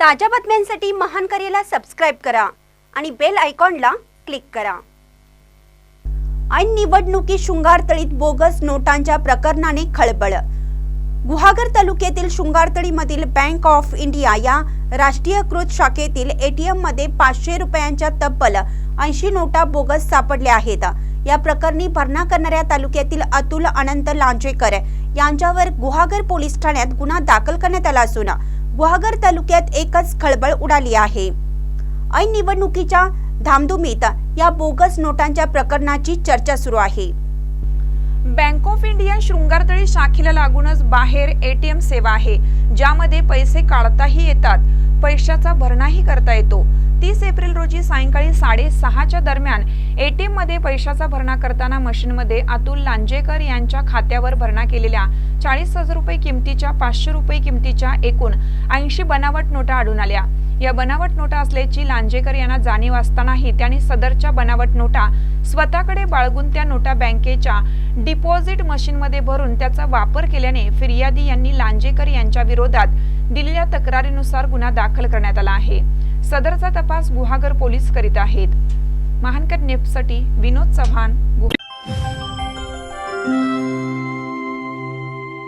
ताज्या बातम्यांसाठी महान करेला सबस्क्राईब करा आणि बेल आयकॉनला क्लिक करा. ऐन निवडणुकी शृंगारतळीत बोगस नोटांच्या प्रकरणाने खळबळ. गुहागर तालुक्यातील शृंगारतळीमधील बँक ऑफ इंडिया या राष्ट्रीयकृत शाखेतील एटीएममध्ये पाचशे रुपयांच्या तब्बल ऐंशी नोटा बोगस सापडल्या आहेत. या प्रकरणी भरणा करणाऱ्या तालुक्यातील अतुल अनंत लांजेकर यांच्यावर गुहागर पोलीस ठाण्यात गुन्हा दाखल करण्यात आला असून गुहागर तालुक्यात एकच खळबळ उडाली आहे. ऐन निवडणुकीच्या धामधुमीत या बोगस नोटांच्या प्रकरणाची चर्चा सुरू आहे. बँक ऑफ इंडिया शृंगारतळी शाखेला लागूनच बाहेर एटीएम सेवा आहे ज्यामध्ये पैसे काढताही येतात. पैशाचा भरणाही करता येतो. तीस एप्रिल रोजी सायंकाळी साडेसहाच्या दरम्यान एटीएममध्ये पैशाचा भरणा करताना मशीनमध्ये अतुल लांजेकर यांच्या खात्यावर भरणा केलेल्या चाळीस हजार रुपये किमतीच्या पाचशे रुपये किमतीच्या एकूण ऐंशी बनावट नोटा आढळून आल्या. या बनावट नोटा असल्याची लांजेकर यांना जाणीव असतानाही त्यांनी सदरच्या बनावट नोटा स्वतःकडे बाळगून त्या नोटा बँकेच्या डिपॉझिट मशीनमध्ये भरून त्याचा वापर केल्याने फिर्यादी यांनी लांजेकर यांच्या विरोधात दिलेल्या तक्रारीनुसार गुन्हा दाखल करण्यात आला आहे. सदरचा तपास गुहागर पोलीस करीत आहेत. महानकर नेपसाठी विनोद चव्हाण गुहा